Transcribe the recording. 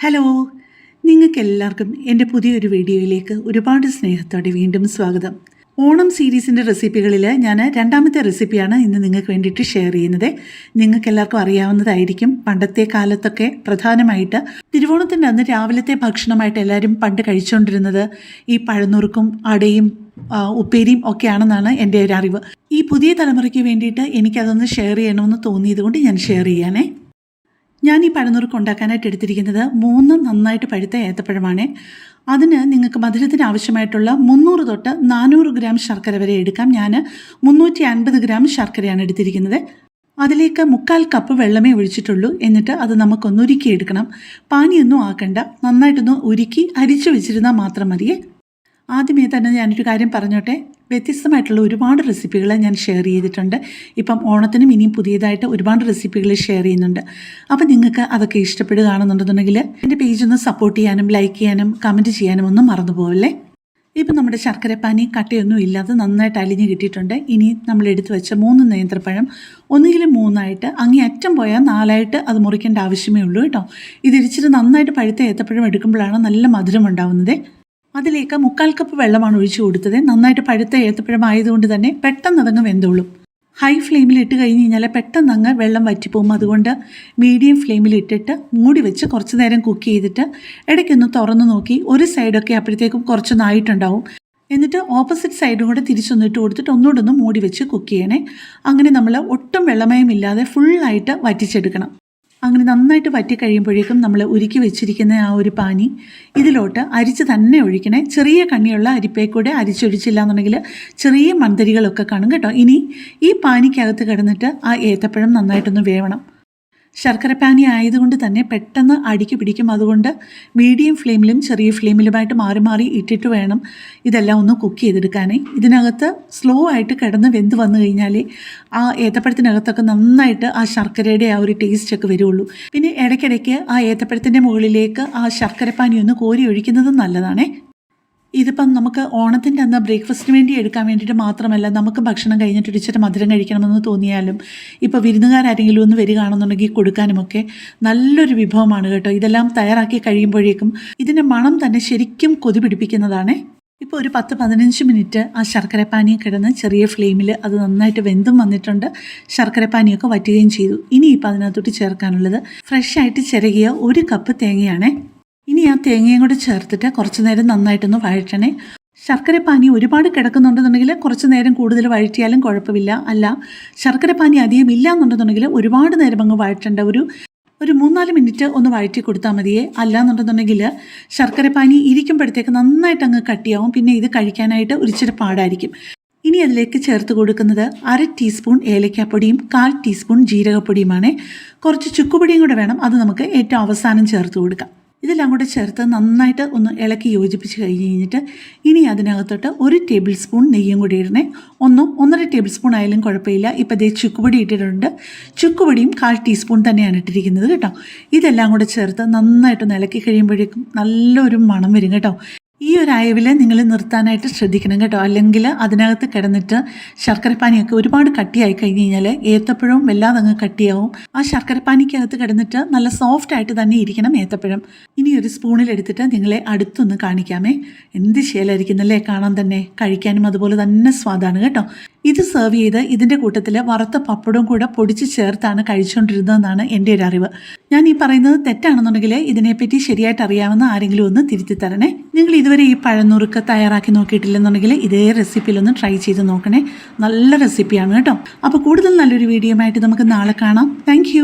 Hello. നിങ്ങൾക്ക് എല്ലാവർക്കും എന്റെ പുതിയൊരു വീഡിയോയിലേക്ക് ഒരുപാട് സ്നേഹത്തോടെ വീണ്ടും സ്വാഗതം. ഓണം സീരീസിന്റെ റെസിപ്പികളിൽ ഞാൻ രണ്ടാമത്തെ റെസിപ്പിയാണ് ഇന്ന് നിങ്ങൾക്ക് വേണ്ടിയിട്ട് ഷെയർ ചെയ്യുന്നത്. നിങ്ങൾക്ക് എല്ലാവർക്കും അറിയാവുന്നതായിരിക്കും പണ്ടത്തെ കാലത്തൊക്കെ പ്രധാനമായിട്ട് തിരുവോണത്തിന്റെ അന്ന് രാവിലത്തെ ഭക്ഷണമായിട്ട് എല്ലാവരും പണ്ട് കഴിച്ചുകൊണ്ടിരുന്നത് ഈ പഴനുറുക്കും അടയും ഉപ്പേരിയും ഒക്കെയാണെന്നാണ് എന്റെ ഒരു അറിവ്. ഈ പുതിയ തലമുറയ്ക്ക് വേണ്ടിയിട്ട് എനിക്കതൊന്ന് ഷെയർ ചെയ്യണമെന്ന് തോന്നിയതുകൊണ്ട് ഞാൻ ഷെയർ ചെയ്യാനേ ഞാൻ ഈ പഴനുറുക്ക് ഉണ്ടാക്കാനായിട്ട് എടുത്തിരിക്കുന്നത് മൂന്ന് നന്നായിട്ട് പഴുത്ത ഏത്തപ്പഴമാണ്. അതിന് നിങ്ങൾക്ക് മധുരത്തിന് ആവശ്യമായിട്ടുള്ള മുന്നൂറ് തൊട്ട് നാനൂറ് ഗ്രാം ശർക്കര വരെ എടുക്കാം. ഞാൻ മുന്നൂറ്റി അൻപത് ഗ്രാം ശർക്കരയാണ് എടുത്തിരിക്കുന്നത്. അതിലേക്ക് മുക്കാൽ കപ്പ് വെള്ളമേ ഒഴിച്ചിട്ടുള്ളൂ. എന്നിട്ട് അത് നമുക്കൊന്ന് ഉരുക്കിയെടുക്കണം പാനിയൊന്നും ആക്കണ്ട. നന്നായിട്ടൊന്ന് ഉരുക്കി അരിച്ചു വെച്ചിരുന്നാൽ മാത്രം മതിയേ. ആദ്യമേ തന്നെ ഞാനൊരു കാര്യം പറഞ്ഞോട്ടെ. വ്യത്യസ്തമായിട്ടുള്ള ഒരുപാട് റെസിപ്പികൾ ഞാൻ ഷെയർ ചെയ്തിട്ടുണ്ട്. ഇപ്പം ഓണത്തിനും ഇനിയും പുതിയതായിട്ട് ഒരുപാട് റെസിപ്പികൾ ഷെയർ ചെയ്യുന്നുണ്ട്. അപ്പം നിങ്ങൾക്ക് അതൊക്കെ ഇഷ്ടപ്പെടുകയാണെന്നുണ്ടെന്നുണ്ടെങ്കിൽ എന്റെ പേജ് ഒന്ന് സപ്പോർട്ട് ചെയ്യാനും ലൈക്ക് ചെയ്യാനും കമന്റ് ചെയ്യാനും ഒന്നും മറന്നു പോവല്ലേ? ഇപ്പം നമ്മുടെ ശർക്കരപ്പാനി കട്ടയൊന്നും ഇല്ലാതെ നന്നായിട്ട് അലിഞ്ഞ് കിട്ടിയിട്ടുണ്ട്. ഇനി നമ്മൾ എടുത്തു വെച്ച മൂന്ന് നേന്ത്രപ്പഴം ഒന്നുകിലും മൂന്നായിട്ട് അങ്ങേ അറ്റം പോയാൽ നാലായിട്ട് അത് മുറിക്കേണ്ട ആവശ്യമേ ഉള്ളൂ കേട്ടോ. ഇതിരിച്ചിട്ട് നന്നായിട്ട് പഴുത്ത ഏത്തപ്പഴം എടുക്കുമ്പോഴാണ് നല്ല മധുരം ഉണ്ടാവുന്നത്. അതിലേക്ക് മുക്കാൽ കപ്പ് വെള്ളമാണ് ഒഴിച്ചു കൊടുത്തത്. നന്നായിട്ട് പഴുത്ത ഏത്തപ്പഴം ആയതുകൊണ്ട് തന്നെ പെട്ടെന്ന് അതങ്ങ് വെന്തോളും. ഹൈ ഫ്ലെയിമിൽ ഇട്ട് കഴിഞ്ഞ് കഴിഞ്ഞാൽ പെട്ടെന്ന് അങ്ങ് വെള്ളം വറ്റിപ്പോകും. അതുകൊണ്ട് മീഡിയം ഫ്ലെയിമിൽ ഇട്ടിട്ട് മൂടി വെച്ച് കുറച്ച് നേരം കുക്ക് ചെയ്തിട്ട് ഇടയ്ക്കൊന്ന് തുറന്നു നോക്കി. ഒരു സൈഡൊക്കെ അപ്പോഴത്തേക്കും കുറച്ചൊന്നായിട്ടുണ്ടാവും എന്നിട്ട് ഓപ്പോസിറ്റ് സൈഡും കൂടെ തിരിച്ചൊന്ന് ഇട്ട് കൊടുത്തിട്ട് ഒന്നുകൂടെ ഒന്ന് മൂടി വെച്ച് കുക്ക് ചെയ്യണേ. അങ്ങനെ നമ്മൾ ഒട്ടും വെള്ളമയമില്ലാതെ ഫുള്ളായിട്ട് വറ്റിച്ചെടുക്കണം. അങ്ങനെ നന്നായിട്ട് വറ്റി കഴിയുമ്പോഴേക്കും നമ്മൾ ഉരുക്കി വെച്ചിരിക്കുന്ന ആ ഒരു പാനി ഇതിലോട്ട് അരിച്ച് തന്നെ ഒഴിക്കണേ. ചെറിയ കണ്ണിയുള്ള അരിപ്പേക്കൂടെ അരിച്ചൊഴിച്ചില്ല എന്നുണ്ടെങ്കിൽ ചെറിയ മന്ദരികളൊക്കെ കാണും കേട്ടോ. ഇനി ഈ പാനിക്കകത്ത് കിടന്നിട്ട് ആ ഏത്തപ്പഴം നന്നായിട്ടൊന്ന് വേവണം. ശർക്കര പാനി ആയതുകൊണ്ട് തന്നെ പെട്ടെന്ന് അടിക്ക് പിടിക്കും. അതുകൊണ്ട് മീഡിയം ഫ്ലെയിമിലും ചെറിയ ഫ്ലെയിമിലുമായിട്ട് മാറി മാറി ഇട്ടിട്ട് വേണം ഇതെല്ലാം ഒന്ന് കുക്ക് ചെയ്തെടുക്കാനേ. ഇതിനകത്ത് സ്ലോ ആയിട്ട് കിടന്ന് വെന്ത് വന്നു കഴിഞ്ഞാൽ ആ ഏത്തപ്പഴത്തിനകത്തൊക്കെ നന്നായിട്ട് ആ ശർക്കരയുടെ ആ ഒരു ടേസ്റ്റ് ഒക്കെ വരുള്ളൂ. പിന്നെ ഇടയ്ക്കിടയ്ക്ക് ആ ഏത്തപ്പഴത്തിന്റെ മുകളിലേക്ക് ആ ശർക്കരപ്പാനി ഒന്ന് കോരി ഒഴിക്കുന്നതും നല്ലതാണേ. ഇതിപ്പം നമുക്ക് ഓണത്തിന്റെ അന്ന് ബ്രേക്ക്ഫാസ്റ്റിന് വേണ്ടി എടുക്കാൻ വേണ്ടിയിട്ട് മാത്രമല്ല നമുക്ക് ഭക്ഷണം കഴിഞ്ഞിട്ട് ഇച്ചിരി മധുരം കഴിക്കണമെന്ന് തോന്നിയാലും ഇപ്പോൾ വിരുന്നുകാരെങ്കിലും ഒന്ന് വരികയാണെന്നുണ്ടെങ്കിൽ കൊടുക്കാനുമൊക്കെ നല്ലൊരു വിഭവമാണ് കേട്ടോ. ഇതെല്ലാം തയ്യാറാക്കി കഴിയുമ്പോഴേക്കും ഇതിന്റെ മണം തന്നെ ശരിക്കും കൊതി പിടിപ്പിക്കുന്നതാണ്. ഇപ്പോൾ ഒരു പത്ത് പതിനഞ്ച് മിനിറ്റ് ആ ശർക്കരപ്പാനി കിടന്ന് ചെറിയ ഫ്ലെയിമിൽ അത് നന്നായിട്ട് വെന്തും വന്നിട്ടുണ്ട്. ശർക്കരപ്പാനിയൊക്കെ വറ്റുകയും ചെയ്തു. ഇനി ഇപ്പോൾ അതിനകത്തോട്ട് ചേർക്കാനുള്ളത് ഫ്രഷ് ആയിട്ട് ചിരകിയ ഒരു കപ്പ് തേങ്ങയാണേ. ഇനി ആ തേങ്ങയും കൂടെ ചേർത്തിട്ട് കുറച്ച് നേരം നന്നായിട്ടൊന്ന് വഴറ്റണേ. ശർക്കരപ്പാനി ഒരുപാട് കിടക്കുന്നുണ്ടെന്നുണ്ടെങ്കിൽ കുറച്ച് നേരം കൂടുതൽ വഴറ്റിയാലും കുഴപ്പമില്ല. അല്ല ശർക്കരപ്പാനി അധികം ഇല്ല എന്നുണ്ടെന്നുണ്ടെങ്കിൽ ഒരുപാട് നേരം അങ്ങ് വഴറ്റേണ്ട. ഒരു ഒരു മൂന്നാൽ മിനിറ്റ് ഒന്ന് വഴറ്റി കൊടുത്താൽ മതിയേ. അല്ല എന്നുണ്ടെന്നുണ്ടെങ്കിൽ ശർക്കര പാനി ഇരിക്കുമ്പോഴത്തേക്ക് നന്നായിട്ട് അങ്ങ് കട്ടിയാവും. പിന്നെ ഇത് കഴിക്കാനായിട്ട് ഒരിച്ചിരി പാടായിരിക്കും. ഇനി അതിലേക്ക് ചേർത്ത് കൊടുക്കുന്നത് അര ടീസ്പൂൺ ഏലക്കാപ്പൊടിയും കാൽ ടീസ്പൂൺ ജീരകപ്പൊടിയുമാണ്. കുറച്ച് ചുക്കുപൊടിയും കൂടെ വേണം. അത് നമുക്ക് ഏറ്റവും അവസാനം ചേർത്ത് കൊടുക്കാം. ഇതെല്ലാം കൂടെ ചേർത്ത് നന്നായിട്ട് ഒന്ന് ഇളക്കി യോജിപ്പിച്ച് കഴിഞ്ഞ് കഴിഞ്ഞിട്ട് ഇനി അതിനകത്തോട്ട് ഒരു ടേബിൾ സ്പൂൺ നെയ്യും കൂടി ഇടണേ. ഒന്നും ഒന്നര ടേബിൾ സ്പൂൺ ആയാലും കുഴപ്പമില്ല. ഇപ്പം ദേ ചുക്കുപൊടി ഇട്ടിട്ടുണ്ട്. ചുക്കുപൊടിയും കാൽ ടീസ്പൂൺ തന്നെയാണ് ഇട്ടിരിക്കുന്നത് കേട്ടോ. ഇതെല്ലാം കൂടെ ചേർത്ത് നന്നായിട്ടൊന്ന് ഇളക്കി കഴിയുമ്പോഴേക്കും നല്ലൊരു മണം വരും കേട്ടോ. ഈ ഒരു അയവിൽ നിങ്ങൾ നിർത്താനായിട്ട് ശ്രദ്ധിക്കണം കേട്ടോ. അല്ലെങ്കിൽ അതിനകത്ത് കിടന്നിട്ട് ശർക്കരപ്പാനിയൊക്കെ ഒരുപാട് കട്ടിയായി കഴിഞ്ഞ് കഴിഞ്ഞാൽ ഏത്തപ്പഴവും വല്ലാതെ അങ്ങ് കട്ടിയാവും. ആ ശർക്കരപ്പാനിക്കകത്ത് കിടന്നിട്ട് നല്ല സോഫ്റ്റ് ആയിട്ട് തന്നെ ഇരിക്കണം ഏത്തപ്പഴം. ഇനി ഒരു സ്പൂണിൽ എടുത്തിട്ട് നിങ്ങളെ അടുത്തൊന്ന് കാണിക്കാമേ. എന്ത് ശേലായിരിക്കുന്നല്ലേ കാണാൻ തന്നെ. കഴിക്കാനും അതുപോലെ തന്നെ സ്വാദാണ് കേട്ടോ. ഇത് സെർവ് ചെയ്ത് ഇതിന്റെ കൂട്ടത്തിൽ വറുത്ത പപ്പടവും കൂടെ പൊടിച്ച് ചേർത്താണ് കഴിച്ചുകൊണ്ടിരുന്നതെന്നാണ് എന്റെ ഒരു അറിവ്. ഞാൻ ഈ പറയുന്നത് തെറ്റാണെന്നുണ്ടെങ്കിൽ ഇതിനെപ്പറ്റി ശരിയായിട്ട് അറിയാവുന്ന ആരെങ്കിലും ഒന്ന് തിരുത്തി തരണേ. നിങ്ങൾ ഇതുവരെ ഈ പഴനുറുക്ക് തയ്യാറാക്കി നോക്കിയിട്ടില്ലെന്നുണ്ടെങ്കിൽ ഇതേ റെസിപ്പിയിലൊന്ന് ട്രൈ ചെയ്ത് നോക്കണേ. നല്ല റെസിപ്പിയാണ് കേട്ടോ. അപ്പോൾ കൂടുതൽ നല്ലൊരു വീഡിയോ ആയിട്ട് നമുക്ക് നാളെ കാണാം. താങ്ക്